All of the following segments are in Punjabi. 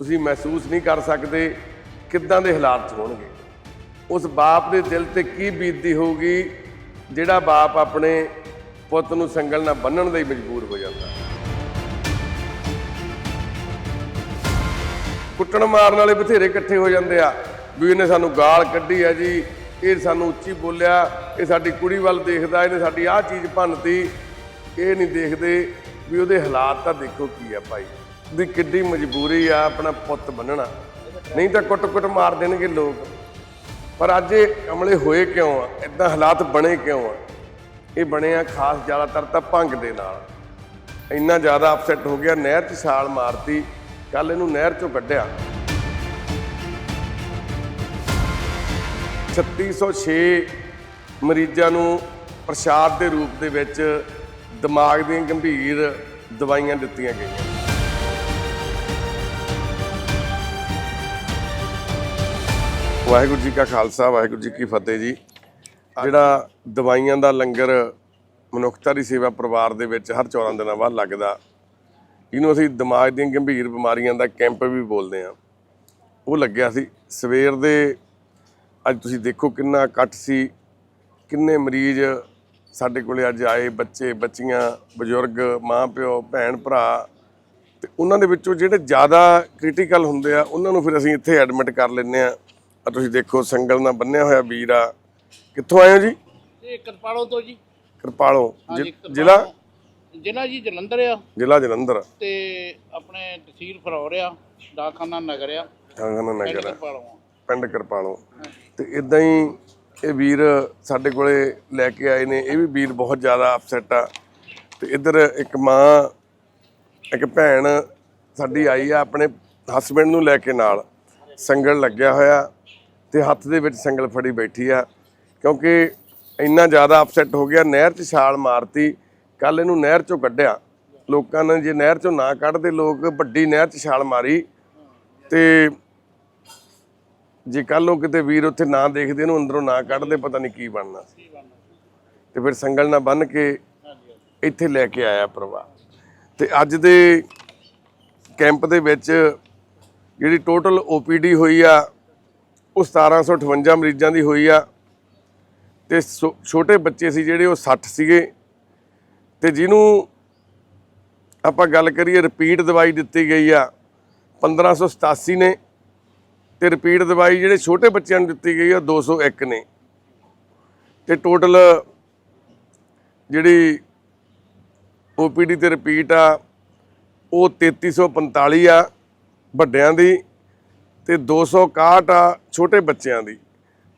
ਤੁਸੀਂ ਮਹਿਸੂਸ ਨਹੀਂ ਕਰ ਸਕਦੇ ਕਿੱਦਾਂ ਦੇ ਹਾਲਾਤ ਹੋਣਗੇ। ਉਸ ਬਾਪ ਦੇ ਦਿਲ ਤੇ ਕੀ ਬੀਤਦੀ ਹੋਊਗੀ, ਜਿਹੜਾ ਬਾਪ ਆਪਣੇ ਪੁੱਤ ਨੂੰ ਸੰਗਲ ਨਾਲ ਬੰਨਣ ਲਈ ਮਜਬੂਰ ਹੋ ਜਾਂਦਾ। ਕੁੱਟਣ ਮਾਰਨ ਵਾਲੇ ਬਥੇਰੇ ਇਕੱਠੇ ਹੋ ਜਾਂਦੇ ਆ। ਵੀ ਇਹਨੇ ਸਾਨੂੰ ਗਾਲ ਕੱਢੀ ਆ ਜੀ, ਇਹ ਸਾਨੂੰ ਉੱਚੀ ਬੋਲਿਆ, ਇਹ ਸਾਡੀ ਕੁੜੀ ਵੱਲ ਦੇਖਦਾ, ਇਹਨੇ ਸਾਡੀ ਆਹ ਚੀਜ਼ ਭੰਨਤੀ। ਇਹ ਨਹੀਂ ਦੇਖਦੇ ਵੀ ਉਹਦੇ ਹਾਲਾਤ ਤਾਂ ਦੇਖੋ ਕੀ ਆ ਭਾਈ। ਵੀ ਕਿੱਡੀ ਮਜਬੂਰੀ ਆ ਆਪਣਾ ਪੁੱਤ ਬੰਨਣਾ। ਨਹੀਂ ਤਾਂ ਕੁੱਟ-ਕੁੱਟ ਮਾਰ ਦੇਣਗੇ ਲੋਕ। ਪਰ ਅੱਜ ਇਹ ਅਮਲੇ ਹੋਏ ਕਿਉਂ ਆ? ਇਦਾਂ ਹਾਲਾਤ ਬਣੇ ਕਿਉਂ ਆ? ਇਹ ਬਣੇ ਆ ਖਾਸ ਜ਼ਿਆਦਾਤਰ ਤਾਂ ਭੰਗ ਦੇ ਨਾਲ। ਇੰਨਾ ਜ਼ਿਆਦਾ ਅਪਸੈਟ ਹੋ ਗਿਆ, ਨਹਿਰ 'ਚ ਛਾਲ ਮਾਰਤੀ ਕੱਲ ਇਹਨੂੰ ਨਹਿਰ 'ਚੋਂ ਕੱਢਿਆ। 3606 ਮਰੀਜ਼ਾਂ ਨੂੰ ਪ੍ਰਸ਼ਾਦ ਦੇ ਰੂਪ ਦੇ ਵਿੱਚ ਦਿਮਾਗ ਦੀਆਂ ਗੰਭੀਰ ਦਵਾਈਆਂ ਦਿੱਤੀਆਂ ਗਈਆਂ। ਵਾਹਿਗੁਰੂ ਜੀ ਕਾ ਖਾਲਸਾ, ਵਾਹਿਗੁਰੂ ਜੀ ਕੀ ਫਤਿਹ ਜੀ। ਜਿਹੜਾ ਦਵਾਈਆਂ ਦਾ ਲੰਗਰ ਮਨੁੱਖਤਾ ਦੀ ਸੇਵਾ ਪਰਿਵਾਰ ਦੇ ਵਿੱਚ ਹਰ 14 ਦਿਨਾਂ ਬਾਅਦ ਲੱਗਦਾ, ਇਹਨੂੰ ਅਸੀਂ ਦਿਮਾਗ ਦੀਆਂ ਗੰਭੀਰ ਬਿਮਾਰੀਆਂ ਦਾ ਕੈਂਪ ਵੀ ਬੋਲਦੇ ਆ ਉਹ ਲੱਗਿਆ ਸੀ। ਸਵੇਰ ਦੇ ਅੱਜ ਤੁਸੀਂ ਦੇਖੋ ਕਿੰਨਾ ਇਕੱਠ ਸੀ, ਕਿੰਨੇ ਮਰੀਜ਼ ਸਾਡੇ ਕੋਲੇ ਅੱਜ ਆਏ, ਬੱਚੇ, ਬੱਚੀਆਂ, ਬਜ਼ੁਰਗ, ਮਾਂ, ਪਿਓ, ਭੈਣ, ਭਰਾ। ਤੇ ਉਹਨਾਂ ਦੇ ਵਿੱਚੋਂ ਜਿਹੜੇ ਜ਼ਿਆਦਾ ਕ੍ਰਿਟੀਕਲ ਹੁੰਦੇ ਆ, ਉਹਨਾਂ ਨੂੰ ਫਿਰ ਅਸੀਂ ਇੱਥੇ ਐਡਮਿਟ ਕਰ ਲੈਂਦੇ ਆ ਆ ਤੁਸੀਂ ਦੇਖੋ ਸੰਗਲ ਨਾਲ ਬੰਨਿਆ ਹੋਇਆ ਵੀਰ ਆ। ਕਿੱਥੋਂ ਆਏ ਹੋ ਜੀ? ਇਹ ਕਿਰਪਾਲੋਂ ਤੋਂ ਜੀ। ਕਿਰਪਾਲੋ ਹਾਂਜੀ, ਜ਼ਿਲ੍ਹਾ ਕਿਰਪਾਲੋਂ। ਜ਼ਿਲ੍ਹਾ? ਜੀ ਜਲੰਧਰ ਆ। ਜ਼ਿਲ੍ਹਾ ਜਲੰਧਰ। ਤੇ ਆਪਣੇ ਤਹਿਸੀਲ ਫਰੌਰ ਆ ਡਾਕਖਾਨਾ ਨਗਰ ਆ। ਪਿੰਡ ਨਗਰ ਆ, ਕਿਰਪਾਲੋਂ ਆ। ਪਿੰਡ ਕਿਰਪਾਲੋ। ਤੇ ਇਦਾਂ ਹੀ ਇਹ ਵੀਰ ਸਾਡੇ ਕੋਲੇ ਲੈ ਕੇ ਆਏ ਨੇ। ਇਹ ਵੀ ਵੀਰ ਬਹੁਤ ਜ਼ਿਆਦਾ ਅਪਸੈਟ ਆ। ਤੇ ਇੱਧਰ ਇੱਕ ਮਾਂ ਇੱਕ ਭੈਣ ਸਾਡੀ ਆਈ ਆ ਆਪਣੇ ਹਸਬੰਡ ਨੂੰ ਲੈ ਕੇ ਨਾਲ। ਸੰਗਲ ਲੱਗਿਆ ਹੋਇਆ। ਤੇ ਹੱਥ ਦੇ ਵਿੱਚ ਸੰਗਲ ਫੜੀ ਬੈਠੀ ਆ, ਕਿਉਂਕਿ ਇੰਨਾ ਜ਼ਿਆਦਾ ਅਪਸੈਟ ਹੋ ਗਿਆ, ਨਹਿਰ 'ਚ ਛਾਲ ਮਾਰਤੀ ਕੱਲ ਇਹਨੂੰ ਨਹਿਰ 'ਚੋਂ ਕੱਢਿਆ। ਲੋਕਾਂ ਨੇ ਜੇ ਨਹਿਰ 'ਚੋਂ ਨਾ ਕੱਢਦੇ, ਲੋਕ ਵੱਡੀ ਨਹਿਰ 'ਚ ਛਾਲ ਮਾਰੀ ਤੇ ਜੇ ਕੱਲ ਉਹ ਕਿਤੇ ਵੀਰ ਉੱਥੇ ਨਾ ਦੇਖਦੇ, ਇਹਨੂੰ ਅੰਦਰੋਂ ਨਾ ਕੱਢਦੇ, ਪਤਾ ਨਹੀਂ ਕੀ ਬਣਨਾ ਸੀ। ਤੇ ਫਿਰ ਸੰਗਲ ਨਾਲ ਬੰਨ ਕੇ ਇੱਥੇ ਲੈ ਕੇ ਆਇਆ ਪਰਿਵਾਰ। ਤੇ ਅੱਜ ਦੇ ਕੈਂਪ ਦੇ ਵਿੱਚ ਜਿਹੜੀ ਟੋਟਲ ਓਪੀਡੀ ਹੋਈ ਆ ਉਹ 1758 ਮਰੀਜ਼ਾਂ ਦੀ ਹੋਈ ਆ। ਤੇ ਛੋ- ਛੋਟੇ ਬੱਚੇ ਸੀ ਜਿਹੜੇ ਉਹ 60 ਸੀਗੇ। ਤੇ ਜਿਹਨੂੰ ਆਪਾਂ ਗੱਲ ਕਰੀਏ ਰਿਪੀਟ ਦਵਾਈ ਦਿੱਤੀ ਗਈ ਆ। 1587 ਨੇ। ਤੇ ਰਿਪੀਟ ਦਵਾਈ ਜਿਹੜੇ ਛੋਟੇ ਬੱਚਿਆਂ ਨੂੰ ਦਿੱਤੀ ਗਈ ਆ 201 ਨੇ। ਤੇ ਟੋਟਲ ਜਿਹੜੀ ਓਪੀਡੀ ਤੇ ਰਿਪੀਟ ਆ, ਉਹ 3345 ਆ ਵੱਡਿਆਂ ਦੀ। ਤੇ 261 ਆ ਛੋਟੇ ਬੱਚਿਆਂ ਦੀ।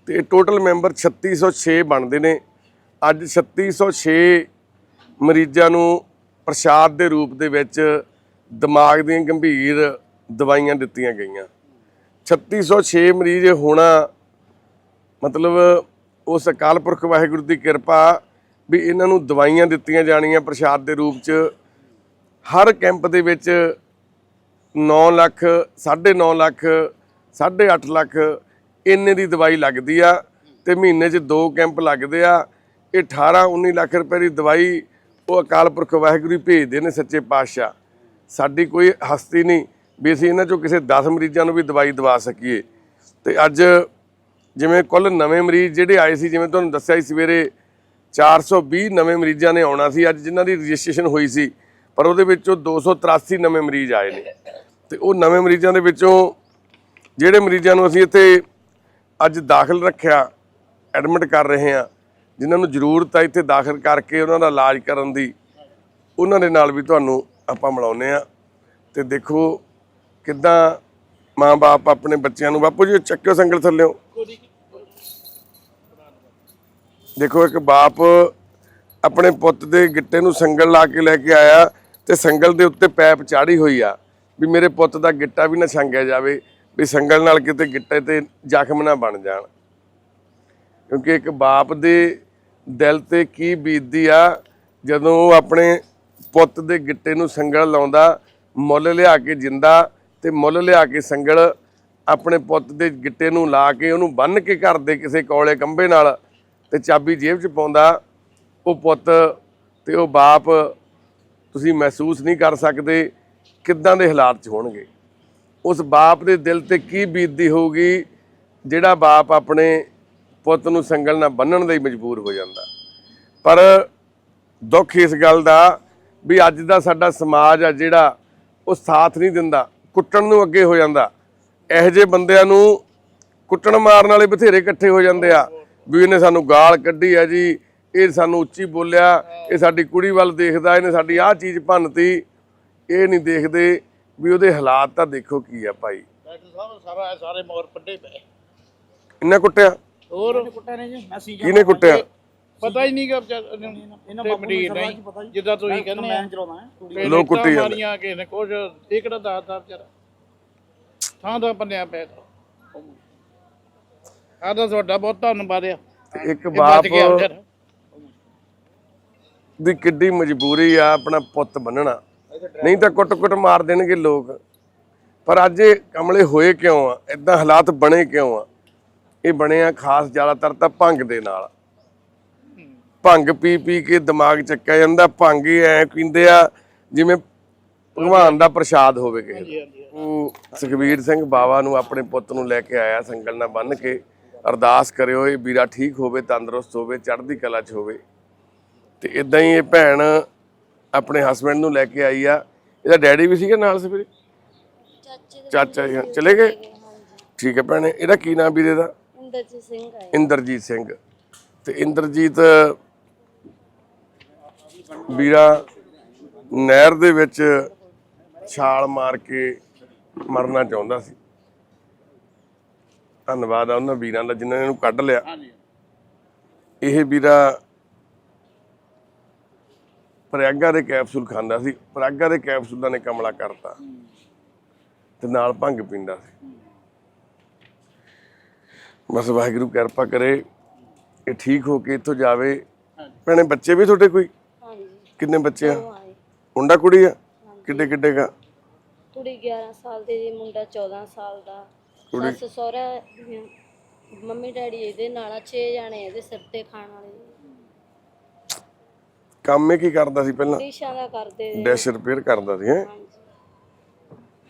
ਤੇ ਟੋਟਲ ਮੈਂਬਰ 3606 ਬਣਦੇ ਨੇ। ਅੱਜ 3606 ਮਰੀਜ਼ਾਂ ਨੂੰ ਪ੍ਰਸ਼ਾਦ ਦੇ ਰੂਪ ਦੇ ਵਿੱਚ ਦਿਮਾਗ ਦੀਆਂ ਗੰਭੀਰ ਦਵਾਈਆਂ ਦਿੱਤੀਆਂ ਗਈਆਂ। 3606 ਮਰੀਜ਼ ਹੋਣਾ ਮਤਲਬ ਉਸ ਅਕਾਲ ਪੁਰਖ ਵਾਹਿਗੁਰੂ ਦੀ ਕਿਰਪਾ ਵੀ ਇਹਨਾਂ ਨੂੰ ਦਵਾਈਆਂ ਦਿੱਤੀਆਂ ਜਾਣੀਆਂ ਪ੍ਰਸ਼ਾਦ ਦੇ ਰੂਪ 'ਚ। ਹਰ ਕੈਂਪ ਦੇ ਵਿੱਚ 9 ਲੱਖ 9.5 ਲੱਖ 8.5 ਲੱਖ ਇੰਨੇ ਦੀ ਦਵਾਈ ਲੱਗਦੀ ਆ ਤੇ ਮਹੀਨੇ 'ਚ ਦੋ ਕੈਂਪ ਲੱਗਦੇ ਆ। ਇਹ 18 19 ਲੱਖ ਰੁਪਏ ਦੀ ਦਵਾਈ ਉਹ ਅਕਾਲ ਪੁਰਖ ਵਾਹਿਗੁਰੂ ਭੇਜਦੇ ਨੇ ਸੱਚੇ ਪਾਤਸ਼ਾਹ। ਸਾਡੀ ਕੋਈ ਹਸਤੀ ਨਹੀਂ ਵੀ ਅਸੀਂ ਇਹਨਾਂ ਚੋਂ ਕਿਸੇ 10 ਮਰੀਜ਼ਾਂ ਨੂੰ ਵੀ ਦਵਾਈ ਦਵਾ ਸਕੀਏ। ਤੇ ਅੱਜ ਜਿਵੇਂ ਕੁੱਲ ਨਵੇਂ ਮਰੀਜ਼ ਜਿਹੜੇ ਆਏ ਸੀ, ਜਿਵੇਂ ਤੁਹਾਨੂੰ ਦੱਸਿਆ ਸੀ ਸਵੇਰੇ 420 ਨਵੇਂ ਮਰੀਜ਼ਾਂ ਨੇ ਆਉਣਾ ਸੀ, ਅੱਜ ਜਿਨ੍ਹਾਂ ਦੀ ਰਜਿਸਟ੍ਰੇਸ਼ਨ ਹੋਈ ਸੀ, ਪਰ ਉਹਦੇ ਵਿੱਚੋਂ 283 ਨਵੇਂ ਮਰੀਜ਼ ਆਏ ਨੇ। ਤੇ ਉਹ ਨਵੇਂ ਮਰੀਜ਼ਾਂ ਦੇ ਵਿੱਚੋਂ ਜਿਹੜੇ ਮਰੀਜ਼ਾਂ ਨੂੰ ਅਸੀਂ ਇੱਥੇ ਅੱਜ ਦਾਖਲ ਰੱਖਿਆ ਐਡਮਿਟ ਕਰ ਰਹੇ ਹਾਂ, ਜਿਨ੍ਹਾਂ ਨੂੰ ਜ਼ਰੂਰਤ ਹੈ ਇੱਥੇ ਦਾਖਲ ਕਰਕੇ ਉਹਨਾਂ ਦਾ ਇਲਾਜ ਕਰਨ ਦੀ, ਉਹਨਾਂ ਦੇ ਨਾਲ ਵੀ ਤੁਹਾਨੂੰ ਆਪਾਂ ਮਿਲਾਉਂਦੇ ਆ ਤੇ ਦੇਖੋ ਕਿੱਦਾਂ ਮਾਂ-ਬਾਪ ਆਪਣੇ ਬੱਚਿਆਂ ਨੂੰ, ਬਾਪੂ ਜੀ ਚੱਕਿਓ ਸੰਗਲ ਥੱਲਿਓ। ਦੇਖੋ ਇੱਕ ਬਾਪ ਆਪਣੇ ਪੁੱਤ ਦੇ ਗਿੱਟੇ ਨੂੰ ਸੰਗਲ ਲਾ ਕੇ ਲੈ ਕੇ ਆਇਆ ਤੇ ਸੰਗਲ ਦੇ ਉੱਤੇ ਪੈਪ ਚਾੜੀ ਹੋਈ ਆ ਵੀ ਮੇਰੇ ਪੁੱਤ ਦਾ ਗਿੱਟਾ ਵੀ ਨਾ ਛੰਗਿਆ ਜਾਵੇ। ਵੀ ਸੰਗਲ ਨਾਲ ਕਿਤੇ ਗਿੱਟੇ ਤੇ ਜ਼ਖਮ ਨਾ ਬਣ ਜਾਣ। ਕਿਉਂਕਿ ਇੱਕ ਬਾਪ ਦੇ ਦਿਲ ਤੇ ਕੀ ਬੀਤਦੀ ਆ, ਜਦੋਂ ਉਹ ਆਪਣੇ ਪੁੱਤ ਦੇ ਗਿੱਟੇ ਨੂੰ ਸੰਗਲ ਲਾਉਂਦਾ, ਮੁੱਲ ਲਿਆ ਕੇ ਜਿੰਦਾ ਤੇ ਮੁੱਲ ਲਿਆ ਕੇ ਸੰਗਲ ਆਪਣੇ ਪੁੱਤ ਦੇ ਗਿੱਟੇ ਨੂੰ ਲਾ ਕੇ ਉਹਨੂੰ ਬੰਨ ਕੇ ਘਰ ਦੇ ਕਿਸੇ ਕੋਲੇ ਕੰਬੇ ਨਾਲ ਤੇ ਚਾਬੀ ਜੇਬ 'ਚ ਪਾਉਂਦਾ, ਉਹ ਪੁੱਤ ਤੇ ਉਹ ਬਾਪ ਤੁਸੀਂ ਮਹਿਸੂਸ ਨਹੀਂ ਕਰ ਸਕਦੇ ਕਿੱਦਾਂ ਦੇ ਹਾਲਾਤ 'ਚ ਹੋਣਗੇ। ਉਸ ਬਾਪ ਦੇ ਦਿਲ ਤੇ ਕੀ ਬੀਤਦੀ ਹੋਊਗੀ, ਜਿਹੜਾ ਬਾਪ ਆਪਣੇ ਪੁੱਤ ਨੂੰ ਸੰਗਲ ਨਾਲ ਬੰਨਣ ਲਈ ਮਜਬੂਰ ਹੋ ਜਾਂਦਾ। ਪਰ ਦੁੱਖ ਇਸ ਗੱਲ ਦਾ ਵੀ ਅੱਜ ਦਾ ਸਾਡਾ ਸਮਾਜ ਆ ਜਿਹੜਾ ਉਹ ਸਾਥ ਨਹੀਂ ਦਿੰਦਾ, ਕੁੱਟਣ ਨੂੰ ਅੱਗੇ ਹੋ ਜਾਂਦਾ। ਇਹੋ ਜਿਹੇ ਬੰਦਿਆਂ ਨੂੰ ਕੁੱਟਣ ਮਾਰਨ ਵਾਲੇ ਬਥੇਰੇ ਇਕੱਠੇ ਹੋ ਜਾਂਦੇ ਆ, ਵੀ ਇਹਨੇ ਸਾਨੂੰ ਗਾਲ ਕੱਢੀ ਆ ਜੀ, ਇਹ ਸਾਨੂੰ ਉੱਚੀ ਬੋਲਿਆ, ਇਹ ਸਾਡੀ ਕੁੜੀ ਵੱਲ ਦੇਖਦਾ, ਇਹਨੇ ਸਾਡੀ ਆਹ ਚੀਜ਼ ਭੰਨਤੀ, ਇਹ ਨਹੀਂ ਦੇਖਦੇ। ਵੀ ਉਹਦੇ ਹਾਲਾਤ ਤਾਂ ਦੇਖੋ ਕੀ ਆ ਭਾਈ। ਡਾਕਟਰ ਸਾਹਿਬ ਸਾਰਾ ਸਾਰੇ ਮੋਰ ਪੱਡੇ ਪਏ। ਇੰਨਾ ਕੁੱਟਿਆ? ਹੋਰ? ਕੁੱਟਿਆ ਨੇ ਜੀ ਮੈਂ ਸੀ ਕਿਹਨੇ ਕੁੱਟਿਆ? ਪਤਾ ਹੀ ਨਹੀਂ ਕਿ ਇਹਨਾਂ ਤੇ ਬਾਪੂ ਨੂੰ ਮਰੀਜ਼ ਸਰਦਾਰ ਨਹੀਂ। ਜੀ ਪਤਾ ਜੀ ਜਿੱਦਾਂ ਤੁਸੀਂ ਕਹਿੰਦੇ ਆ ਮੈਂ ਚਲਾਉਣਾ ਹੈ ਕੁੜੀ। ਕਿਸੇ ਲੋਕ ਨੇ ਕੁੱਟੀ ਇੱਟਾਂ ਜਾਂਦੇ। ਮਾਰੀਆਂ ਕਿਸੇ ਨੇ ਕੁਝ ਇਹ ਕਿਹੜਾ ਦੱਸਦਾ ਵਿਚਾਰਾ? ਥਾਂ ਦਾ ਬੰਨਿਆ ਪਿਆ ਆਦਾ ਤੁਹਾਡਾ ਬਹੁਤ ਧੰਨਵਾਦ ਆ। ਇੱਕ ਬਾਪ ਦੀ ਕਿੱਡੀ ਮਜਬੂਰੀ ਆ ਆਪਣਾ ਪੁੱਤ ਬੰਨਣਾ। ਨਹੀਂ ਤਾਂ ਕੁੱਟ-ਕੁੱਟ ਮਾਰ ਦੇਣਗੇ ਲੋਕ। ਪਰ ਅੱਜ ਇਹ ਕਮਲੇ ਹੋਏ ਕਿਉਂ ਆ? ਇਦਾਂ ਹਾਲਾਤ ਬਣੇ ਕਿਉਂ ਆ? ਇਹ ਬਣੇ ਆ ਖਾਸ ਜ਼ਿਆਦਾਤਰ ਤਾਂ ਭੰਗ ਦੇ ਨਾਲ। ਭੰਗ ਪੀ ਪੀ ਕੇ ਦਿਮਾਗ ਚੱਕਿਆ ਜਾਂਦਾ। ਭੰਗ ਹੀ ਐ ਪੀਂਦੇ ਆ ਜਿਵੇਂ ਭਗਵਾਨ ਦਾ ਪ੍ਰਸ਼ਾਦ ਹੋਵੇ ਕਿਸੇ ਉਹ ਸੁਖਬੀਰ ਸਿੰਘ ਬਾਵਾ ਨੂੰ ਆਪਣੇ ਪੁੱਤ ਨੂੰ ਲੈ ਕੇ ਆਇਆ ਸੰਗਲ ਨਾਲ ਬੰਨ ਕੇ। ਅਰਦਾਸ ਕਰਿਓ ਇਹ ਵੀਰਾ ਠੀਕ ਹੋਵੇ ਤੰਦਰੁਸਤ ਹੋਵੇ ਚੜ੍ਹਦੀ ਕਲਾ 'ਚ ਹੋਵੇ। ਤੇ ਇਦਾਂ ਹੀ ਇਹ ਭੈਣ ਆਪਣੇ ਹਸਬੰਡ ਨੂੰ ਲੈ ਕੇ ਆਈ ਆ। ਇਹਦਾ ਡੈਡੀ ਵੀ ਸੀਗਾ ਨਾਲ ਸਵੇਰੇ ਚਾਚੇ ਜੀ ਚਲੇ ਗਏ? ਠੀਕ ਹੈ ਭੈਣੇ ਇਹਦਾ ਕੀ ਨਾਮ ਵੀਰੇ ਦਾ? ਇੰਦਰਜੀਤ ਸਿੰਘ ਇੰਦਰਜੀਤ ਸਿੰਘ। ਤੇ ਇੰਦਰਜੀਤ ਵੀਰਾ ਨਹਿਰ ਦੇ ਵਿੱਚ ਛਾਲ ਮਾਰ ਕੇ ਮਰਨਾ ਚਾਹੁੰਦਾ ਸੀ। ਧੰਨਵਾਦ ਆ ਉਹਨਾਂ ਵੀਰਾਂ ਦਾ ਜਿਨ੍ਹਾਂ ਨੇ ਇਹਨੂੰ ਕੱਢ ਲਿਆ। ਹਾਂਜੀ। ਇਹ ਵੀਰਾ ਪ੍ਰਯਾਗਾ ਦੇ ਕੈਪਸੂਲ ਖਾਂਦਾ ਸੀ ਪ੍ਰਯਾਗਾ ਦੇ ਕੈਪਸੂਲਾਂ ਨੇ ਕਮਲਾ ਕਰਤਾ। ਤੇ ਨਾਲ ਭੰਗ ਪੀਂਦਾ ਸੀ। ਬਸ ਵਾਹਿਗੁਰੂ ਕਿਰਪਾ ਕਰੇ ਇਹ ਠੀਕ ਹੋ ਕੇ ਇੱਥੋਂ ਜਾਵੇ। ਭੈਣੇ ਬੱਚੇ ਵੀ ਤੁਹਾਡੇ ਕੋਈ? ਹਾਂਜੀ। ਕਿੰਨੇ ਬੱਚੇ ਆ? ਮੁੰਡਾ ਕੁੜੀ ਆ? ਕਿੱਡੇ ਕਿੱਡੇ ਕਾ ਕੁੜੀ 11 ਸਾਲ ਦੀ ਜੀ ਮੁੰਡਾ 14 ਸਾਲ ਦਾ। ਸੱਸ ਸਹੁਰਾ ਮੰਮੀ ਡੈਡੀ ਇਹਦੇ ਨਾਲ ਆ 6 ਜਾਣੇ ਇਹਦੇ ਸਿਰ ਤੇ ਖਾਣ ਵਾਲੇ। ਕੰਮ ਇਹ ਕੀ ਕਰਦਾ ਸੀ ਪਹਿਲਾਂ? ਡਿਸ਼ਾਂ ਦਾ ਕਰਦੇ ਜੀ। ਡੈਸ਼ ਰਿਪੇਅਰ ਕਰਦਾ ਸੀ ਹੈ?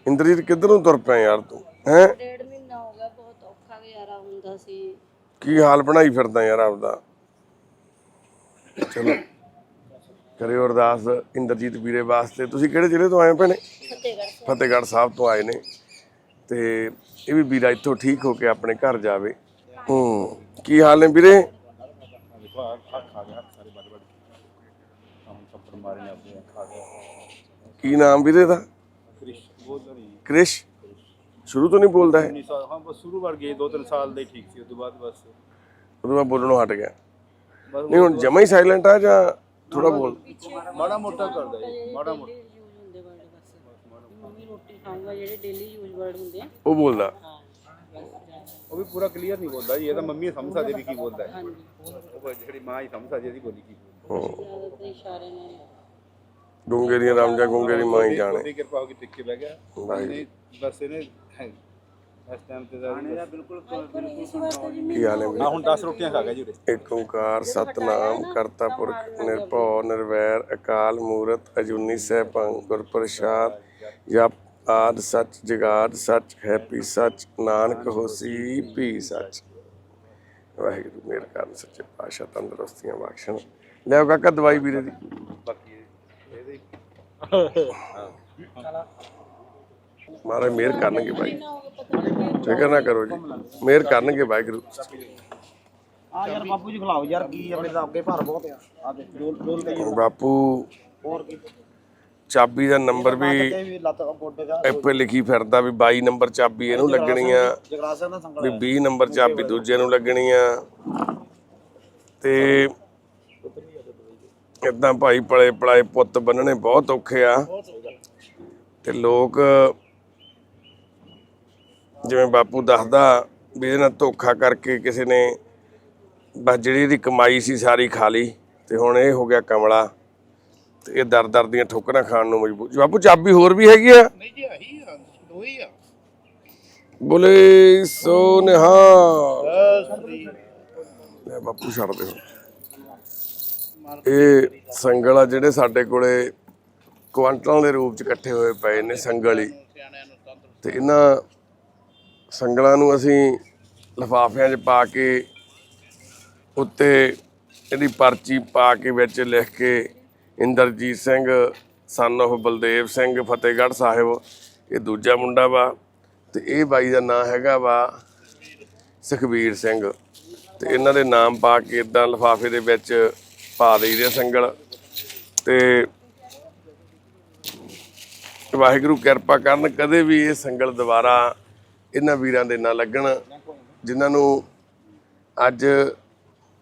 ਇੰਦਰਜੀਤ ਕਿੱਧਰ ਨੂੰ ਤੁਰ ਪਿਆ ਯਾਰ ਤੂੰ ਹੈ? ਡੇਢ ਮਹੀਨਾ ਹੋ ਗਿਆ ਬਹੁਤ ਔਖਾ ਗੁਜ਼ਾਰਾ ਹੁੰਦਾ ਸੀ। ਕੀ ਹਾਲ ਬਣਾਈ ਫਿਰਦਾ ਯਾਰ ਆਪਦਾ? ਚਲੋ ਕਰਿਓ ਅਰਦਾਸ ਇੰਦਰਜੀਤ ਵੀਰੇ ਵਾਸਤੇ। ਤੁਸੀਂ ਕਿਹੜੇ ਜ਼ਿਲ੍ਹੇ ਤੋਂ ਆਏ ਭੈਣੇ? ਫਤਿਹਗੜ੍ਹ ਸਾਹਿਬ। ਫਤਿਹਗੜ੍ਹ ਸਾਹਿਬ ਤੋਂ ਆਏ ਨੇ। ਤੇ ਇਹ ਵੀ ਵੀਰਾ ਇੱਥੋਂ ਠੀਕ ਹੋ ਕੇ ਆਪਣੇ ਘਰ ਜਾਵੇ। ਹੂੰ ਕੀ ਹਾਲ ਨੇ ਵੀਰੇ? ਕੀ। ਨਾਮ ਵੀਰੇ ਦਾ? ਕ੍ਰਿਸ਼ ਸ਼ੁਰੂ ਤੋਂ ਨਹੀਂ ਬੋਲਦਾ ਹੈ ਹਾਂ ਬਸ ਸ਼ੁਰੂ ਵਾਰ ਗਏ ਦੋ ਤਿੰਨ ਸਾਲ ਦੇ ਠੀਕ ਸੀ ਉਸ ਤੋਂ ਬਾਅਦ ਬਸ। ਉਦੋਂ ਬਾਅਦ ਬੋਲਣੋਂ ਹਟ ਗਿਆ। ਬਸ ਨਹੀਂ ਹੁਣ ਜਮਾ ਹੀ ਸਾਇਲੈਂਟ ਆ ਜਾਂ ਥੋੜਾ ਬੋਲ? ਮਾੜਾ ਮੋਟਾ ਕਰਦਾ ਜੀ ਮਾੜਾ ਮੋਟਾ। ਯੂਜ਼ ਹੁੰਦੇ ਵਰਡ ਬਸ ਮੰਮੀ ਰੋਟੀ ਖਾਊਗਾ ਜਿਹੜੇ ਡੇਲੀ ਯੂਜ਼ ਵਰਡ ਹੁੰਦੇ ਆ ਉਹ ਬੋਲਦਾ। ਉਹ ਵੀ ਪੂਰਾ ਕਲੀਅਰ ਨਹੀਂ ਬੋਲਦਾ ਜੀ ਇਹ ਤਾਂ ਮੰਮੀ ਸਮਝ ਸਕਦੀ ਵੀ ਕੀ ਬੋਲਦਾ ਹੈ। ਉਹ ਜਿਹੜੀ ਮਾਂ ਹੀ ਸਮਝ ਸਕਦੀ ਇਹਦੀ ਬੋਲੀ ਕੀ ਬੋਲਦਾ ਇਸ਼ਾਰੇ ਨੇ ਗੁੰਗੇ ਦੀਆਂ ਰਾਮਜਾ ਗੁੰਗੇ ਦੀ ਮਾਂ ਹੀ ਜਾਣੇ। ਉਹਦੀ ਕਿਰਪਾ ਹੋ ਗਈ ਟਿੱਕੇ ਬਹਿ ਗਿਆ। ਇਹਨੇ ਬਸ ਇਹਨੇ ਇਸ ਟਾਈਮ ਤੇ ਦਾ ਬਿਲਕੁਲ ਕੀ ਹਾਲ ਹੈ? ਵੀਰੇ ਹਾਂ ਹੁਣ 10 ਰੋਟੀਆਂ ਖਾ ਗਿਆ ਜੀ ਉਰੇ। ਏਕ ਓੰਕਾਰ ਸਤਨਾਮ ਕਰਤਾ ਪੁਰਖ ਨਿਰਭਉ ਨਿਰਵੈਰ ਅਕਾਲ ਮੂਰਤ ਅਜੂਨੀ ਸੈਭੰ ਗੁਰ ਪ੍ਰਸਾਦ ਜਪ ਆਦ ਸੱਚ ਜਗਾਦ ਸੱਚ ਹੈ ਪੀ ਸੱਚ ਨਾਨਕ ਹੋਸੀ ਭੀ ਸੱਚ। ਵਾਹਿਗੁਰੂ ਮੇਰ ਕਰਨ ਸੱਚੇ ਪਾਤਸ਼ਾਹ ਤੰਦਰੁਸਤੀਆਂ ਬਖਸ਼ਣ। ਲਿਆਓ ਕਾਕਾ ਦਵਾਈ ਵੀਰੇ ਦੀ। ਮਹਾਰਾਜ ਮਿਹਰ ਕਰਨਗੇ ਭਾਈ। ਫਿਕਰ ਨਾ ਕਰੋ ਜੀ। ਮਿਹਰ ਕਰਨਗੇ ਵਾਹਿਗੁਰੂ। ਆ ਯਾਰ ਬਾਪੂ ਜੀ ਖਿਲਾਓ ਯਾਰ ਕੀ ਆ ਮੇਰੇ ਤਾਂ ਅੱਗੇ ਭਾਰ ਬਹੁਤ ਆ। ਆ ਦੇ ਡੋਲ ਡੋਲ ਕਈ ਬਾਪੂ ਹੋਰ ਕੀ? ਚਾਬੀ ਦਾ ਨੰਬਰ ਵੀ ਇੱਥੇ ਲਿਖੀ ਫਿਰਦਾ ਵੀ 22 ਨੰਬਰ ਚਾਬੀ ਇਹਨੂੰ ਲੱਗਣੀ ਆ। ਵੀ 20 ਨੰਬਰ ਚਾਬੀ ਦੂਜੇ ਨੂੰ ਲੱਗਣੀ ਆ। ਤੇ ਇਦਾਂ ਭਾਈ ਪਲੇ ਪਲਾਏ ਪੁੱਤ ਬੰਨਣੇ ਬਹੁਤ ਔਖੇ ਆ। ਤੇ ਲੋਕ ਜਿਵੇਂ ਬਾਪੂ ਦੱਸਦਾ ਵੀ ਇਹਦੇ ਨਾਲ ਧੋਖਾ ਕਰਕੇ ਕਿਸੇ ਨੇ ਬਸ ਜਿਹੜੀ ਇਹਦੀ ਕਮਾਈ ਸੀ ਸਾਰੀ ਖਾ ਲਈ ਤੇ ਹੁਣ ਇਹ ਹੋ ਗਿਆ ਕਮਲਾ ਤੇ ਇਹ ਦਰ ਦਰ ਦੀਆਂ ਠੋਕਰਾਂ ਖਾਣ ਨੂੰ ਮਜਬੂਰ ਬਾਪੂ ਚਾਬੀ ਹੋਰ ਵੀ ਹੈਗੀ ਆ? ਨਹੀਂ ਜੀ ਆਹੀ ਆ ਦੋ ਹੀ ਆ। ਬੋਲੇ ਸੋ ਨਿਹਾਲ ਲੈ ਬਾਪੂ ਛੱਡ ਦੇ। ਇਹ ਸੰਗਲ ਆ ਜਿਹੜੇ ਸਾਡੇ ਕੋਲੇ ਕੁਆਂਟਲਾਂ ਦੇ ਰੂਪ ਚ ਇਕੱਠੇ ਹੋਏ ਪਏ ਨੇ ਸੰਗਲ ਹੀ। ਸਿਆਣਿਆਂ ਤੇ ਇਹਨਾਂ ਸੰਗਲਾਂ ਨੂੰ ਅਸੀਂ ਲਿਫਾਫਿਆਂ 'ਚ ਪਾ ਕੇ ਉੱਤੇ ਇਹਦੀ ਪਰਚੀ ਪਾ ਕੇ ਵਿੱਚ ਲਿਖ ਕੇ ਇੰਦਰਜੀਤ ਸਿੰਘ ਸਨ of ਬਲਦੇਵ ਸਿੰਘ, ਫਤਿਹਗੜ੍ਹ ਸਾਹਿਬ, ਇਹ ਦੂਜਾ ਮੁੰਡਾ ਵਾ ਤੇ ਇਹ ਬਾਈ ਦਾ ਨਾਂ ਹੈਗਾ ਵਾ ਸੁਖਬੀਰ ਸਿੰਘ। ਤੇ ਇਹਨਾਂ ਦੇ ਨਾਮ ਪਾ ਕੇ ਇਦਾਂ ਲਿਫਾਫੇ ਦੇ ਵਿੱਚ ਪਾ ਦੇਈਦੇ ਸੰਗਲ। ਤੇ ਵਾਹਿਗੁਰੂ ਕਿਰਪਾ ਕਰਨ ਕਦੇ ਵੀ ਇਹ ਸੰਗਲ ਦੁਬਾਰਾ ਇਹਨਾਂ ਵੀਰਾਂ ਦੇ ਨਾਲ ਲੱਗਣ ਜਿਨ੍ਹਾਂ ਨੂੰ ਅੱਜ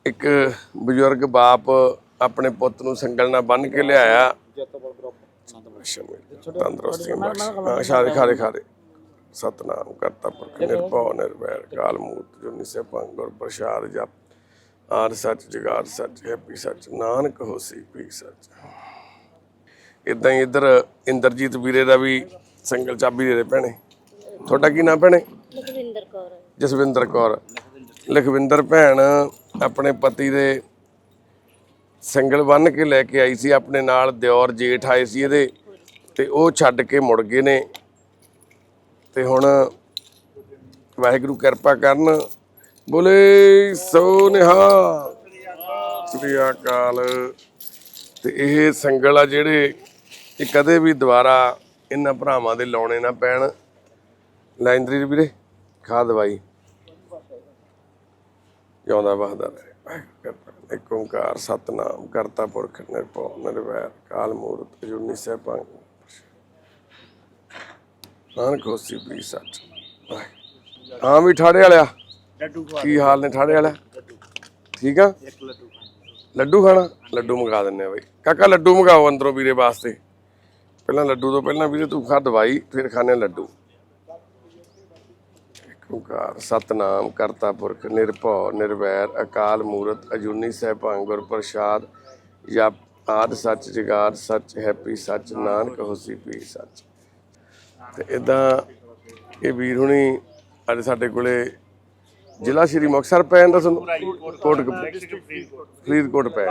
ਇੱਕ ਬਜ਼ੁਰਗ ਬਾਪ ਆਪਣੇ ਪੁੱਤ ਨੂੰ ਸੰਗਲ ਨਾਲ ਬੰਨ ਕੇ ਲਿਆਇਆ। ਬਖਸ਼। ਖਾਰੇ ਖਾਰੇ ਸਤਨਾਮ ਕਰਤਾ ਪੁਰਖ ਨਿਰਭਉ ਨਿਰਵੈਰ। ਕਾਲ ਮੂਰਤ ਜੋ ਨਿਸੇ ਭੰਗੁਰ ਪ੍ਰਸਾਦ ਜਪ ਆਦ ਸੱਚ ਜਗਾਰ ਸੱਚ ਹੈਪੀ ਸੱਚ ਨਾਨਕ ਹੋਸੀ ਪੀ ਸੱਚ। ਇਦਾਂ ਹੀ ਇੱਧਰ ਇੰਦਰਜੀਤ ਵੀਰੇ ਦਾ ਵੀ ਸੰਗਲ ਚਾਬੀ ਦੇ ਦੇ ਭੈਣੇ। ਤੁਹਾਡਾ ਕੀ ਨਾਮ ਭੈਣੇ? ਲਖਵਿੰਦਰ ਕੌਰ। ਜਸਵਿੰਦਰ ਕੌਰ। ਲਖਵਿੰਦਰ ਭੈਣ ਆਪਣੇ ਪਤੀ ਦੇ ਸੰਗਲ ਬੰਨ ਕੇ ਲੈ ਕੇ ਆਈ ਸੀ ਆਪਣੇ ਨਾਲ ਦਿਓਰ ਜੇਠ ਆਏ ਸੀ ਇਹਦੇ ਤੇ ਉਹ ਛੱਡ ਕੇ ਮੁੜ ਗਏ ਨੇ। ਤੇ ਹੁਣ ਵਾਹਿਗੁਰੂ ਕਿਰਪਾ ਕਰਨ ਬੋਲੇ, ਸੋ ਨਿਹਾਲ। ਸ੍ਰੀ ਅਕਾਲ। ਤੇ ਇਹ ਸੰਗਲ ਆ ਜਿਹੜੇ ਇਹ ਕਦੇ ਵੀ ਦੁਬਾਰਾ ਇਹਨਾਂ ਭਰਾਵਾਂ ਦੇ ਲਾਉਣੇ ਨਾ ਪੈਣ। ਲੈਂਦਰੀ ਵੀਰੇ, ਖਾ ਦਵਾਈ। ਜਿਉਂਦਾ ਵਸਦਾ ਇੱਕ ਓੰਕਾਰ, ਸਤਨਾਮ, ਕਰਤਾ ਪੁਰਖ, ਨਿਰਭਉ, ਨਿਰਵੈਰ ਕਾਲ ਮੂਰਤ, ਅਜੂਨੀ ਸੈਭੰ ਨਾਨਕ ਹੋਸੀ ਵੀ ਸੱਚ। ਹਾਂ ਵੀ ਠਾੜੇ ਵਾਲਿਆ। ਕੀ ਹਾਲ ਨੇ ਠਾੜੇ ਵਾਲਿਆ ਠੀਕ ਆ? ਲੱਡੂ ਖਾਣਾ ਲੱਡੂ ਮੰਗਾ ਦਿੰਨੇ ਆ ਬਈ। ਕਾਕਾ ਲੱਡੂ ਮੰਗਾਓ ਅੰਦਰੋਂ ਵੀਰੇ ਵਾਸਤੇ। ਪਹਿਲਾਂ ਲੱਡੂ ਤੋਂ ਪਹਿਲਾਂ ਵੀਰੇ ਤੂੰ ਖਾ ਦਵਾਈ ਫਿਰ ਖਾਣੇ ਲੱਡੂ। ਓੰਕਾਰ ਸਤਨਾਮ ਕਰਤਾ ਪੁਰਖ ਨਿਰਭਉ ਨਿਰਵੈਰ ਅਕਾਲ ਮੂਰਤ ਅਜੂਨੀ ਸੈਭੰ ਗੁਰ ਪ੍ਰਸਾਦ ਜਪ ਆਦ ਸੱਚ ਜਗਾਰ ਸੱਚ ਹੈਪੀ ਸੱਚ ਨਾਨਕ ਹੋਸੀ ਪੀ ਸੱਚ। ਤੇ ਇਦਾਂ ਇਹ ਵੀਰ ਹੁਣੀ ਅੱਜ ਸਾਡੇ ਕੋਲੇ ਜ਼ਿਲ੍ਹਾ ਸ਼੍ਰੀ ਮੁਕਤਸਰ ਪੈ ਜਾਂਦਾ ਤੁਹਾਨੂੰ ਕੋਟ ਫਰੀਦਕੋਟ ਪੈ।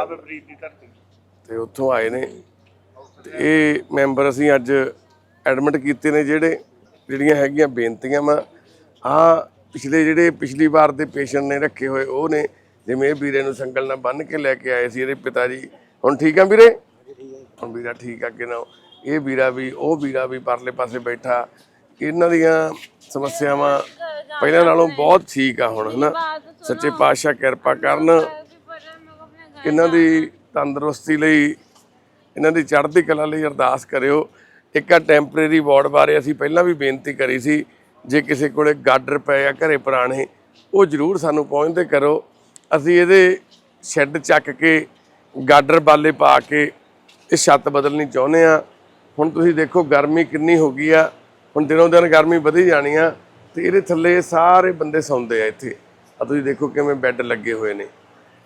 ਤੇ। ਉੱਥੋਂ ਆਏ ਨੇ। ਤੇ ਇਹ ਮੈਂਬਰ ਅਸੀਂ ਅੱਜ ਐਡਮਿਟ ਕੀਤੇ ਨੇ ਜਿਹੜੇ ਜਿਹੜੀਆਂ ਹੈਗੀਆਂ ਬੇਨਤੀਆਂ ਵਾ ਆ ਪਿਛਲੇ ਜਿਹੜੇ ਪਿਛਲੀ ਵਾਰ ਦੇ ਪੇਸ਼ੈਂਟ ਨੇ ਰੱਖੇ ਹੋਏ ਉਹ ਨੇ ਜਿਵੇਂ ਇਹ ਵੀਰੇ ਨੂੰ ਸੰਗਲ ਨਾਲ ਬੰਨ ਕੇ ਲੈ ਕੇ ਆਏ ਸੀ ਇਹਦੇ ਪਿਤਾ ਜੀ। ਹੁਣ ਠੀਕ ਆ ਵੀਰੇ? ਹੁਣ ਵੀਰਾ ਠੀਕ ਆ ਕਿ ਨਾ ਇਹ ਵੀਰਾ ਵੀ ਉਹ ਵੀਰਾ ਵੀ ਪਰਲੇ ਪਾਸੇ ਬੈਠਾ। ਇਹਨਾਂ ਦੀਆਂ ਸਮੱਸਿਆਵਾਂ ਪਹਿਲਾਂ ਨਾਲੋਂ ਬਹੁਤ ਠੀਕ ਆ ਹੁਣ ਹਨਾ? ਸੱਚੇ ਪਾਤਸ਼ਾਹ ਕਿਰਪਾ ਕਰਨ। ਇਹਨਾਂ ਦੀ ਤੰਦਰੁਸਤੀ ਲਈ ਇਹਨਾਂ ਦੀ ਚੜ੍ਹਦੀ ਕਲਾ ਲਈ ਅਰਦਾਸ ਕਰਿਓ। ਇੱਕ ਆ ਟੈਂਪਰੇਰੀ ਵਾਰਡ ਬਾਰੇ ਅਸੀਂ ਪਹਿਲਾਂ ਵੀ ਬੇਨਤੀ ਕਰੀ ਸੀ ਜੇ ਕਿਸੇ ਕੋਲੇ ਗਾਡਰ ਪਏ ਆ ਘਰੇ ਪੁਰਾਣੇ ਉਹ ਜ਼ਰੂਰ ਸਾਨੂੰ ਪਹੁੰਚਦੇ ਕਰੋ। ਅਸੀਂ ਇਹਦੇ ਸ਼ੈੱਡ ਚੱਕ ਕੇ ਗਾਡਰ ਬਾਲੇ ਪਾ ਕੇ ਇਹ ਛੱਤ ਬਦਲਣੀ ਚਾਹੁੰਦੇ ਆ। ਹੁਣ ਤੁਸੀਂ ਦੇਖੋ ਗਰਮੀ ਕਿੰਨੀ ਹੋ ਗਈ ਆ। ਹੁਣ ਦਿਨੋਂ ਦਿਨ ਗਰਮੀ ਵਧੀ ਜਾਣੀ ਆ। ਤੇ ਇਹਦੇ ਥੱਲੇ ਸਾਰੇ ਬੰਦੇ ਸੌਂਦੇ ਆ ਇੱਥੇ। ਆ ਤੁਸੀਂ ਦੇਖੋ ਕਿਵੇਂ ਬੈੱਡ ਲੱਗੇ ਹੋਏ ਨੇ।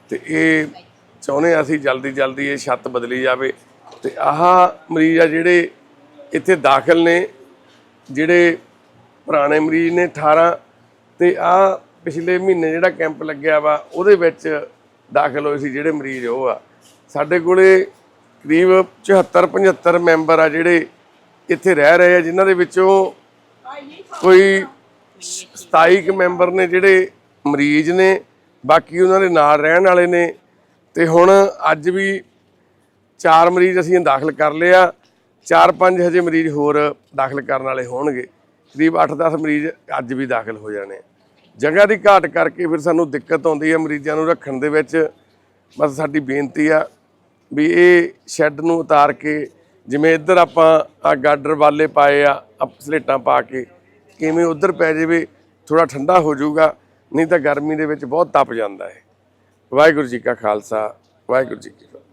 ਤੇ ਇਹ ਚਾਹੁੰਦੇ ਹਾਂ ਅਸੀਂ ਜਲਦੀ ਜਲਦੀ ਇਹ ਛੱਤ ਬਦਲੀ ਜਾਵੇ। ਤੇ ਆਹ ਮਰੀਜ਼ ਆ ਜਿਹੜੇ ਇੱਥੇ ਦਾਖਲ ਨੇ, ਜਿਹੜੇ ਪੁਰਾਣੇ ਮਰੀਜ਼ ਨੇ 18 ਤੇ ਆ ਪਿਛਲੇ ਮਹੀਨੇ ਜਿਹੜਾ ਕੈਂਪ ਲੱਗਿਆ ਵਾ, ਉਹਦੇ ਵਿੱਚ ਦਾਖਲ ਹੋਏ ਸੀ ਜਿਹੜੇ ਮਰੀਜ਼ ਉਹ ਆ। ਸਾਡੇ ਕੋਲੇ ਕਰੀਬ 74 75 ਮੈਂਬਰ ਆ ਜਿਹੜੇ ਇੱਥੇ ਰਹਿ ਰਹੇ ਆ, ਜਿਨ੍ਹਾਂ ਦੇ ਵਿੱਚੋਂ ਕੋਈ 27 ਕੁ ਮੈਂਬਰ ਨੇ ਜਿਹੜੇ ਮਰੀਜ਼ ਨੇ, ਬਾਕੀ ਉਹਨਾਂ ਦੇ ਨਾਲ ਰਹਿਣ ਵਾਲੇ ਨੇ ਤੇ ਹੁਣ ਅੱਜ ਵੀ ਚਾਰ ਮਰੀਜ਼ ਅਸੀਂ ਦਾਖਲ ਕਰ ਲਿਆ। ਚਾਰ ਪੰਜ ਹਜੇ ਮਰੀਜ਼ ਹੋਰ ਦਾਖਲ ਕਰਨ ਵਾਲੇ ਹੋਣਗੇ। ਕਰੀਬ 8-10 ਮਰੀਜ਼ ਅੱਜ ਵੀ ਦਾਖਲ ਹੋ ਜਾਣੇ। ਜਗ੍ਹਾ ਦੀ ਘਾਟ ਕਰਕੇ ਫਿਰ ਸਾਨੂੰ ਦਿੱਕਤ ਆਉਂਦੀ ਹੈ ਮਰੀਜ਼ਾਂ ਨੂੰ ਰੱਖਣ ਦੇ ਵਿੱਚ। ਬਸ ਸਾਡੀ ਬੇਨਤੀ ਆ ਵੀ ਇਹ ਸ਼ੈੱਡ ਨੂੰ ਉਤਾਰ ਕੇ ਜਿਵੇਂ ਇੱਧਰ ਆਪਾਂ ਆ ਗਾਡਰ ਵਾਲੇ ਪਾਏ ਆ ਸਲੇਟਾਂ ਪਾ ਕੇ ਕਿਵੇਂ ਉਧਰ ਪੈ ਜਾਵੇ ਥੋੜਾ ਠੰਡਾ ਹੋ ਜਾਊਗਾ, ਨਹੀਂ ਤਾਂ ਗਰਮੀ ਦੇ ਵਿੱਚ ਬਹੁਤ ਤਪ ਜਾਂਦਾ ਹੈ। ਵਾਹਿਗੁਰੂ ਜੀ ਕਾ ਖਾਲਸਾ, ਵਾਹਿਗੁਰੂ ਜੀ ਕੀ ਫਤਿਹ।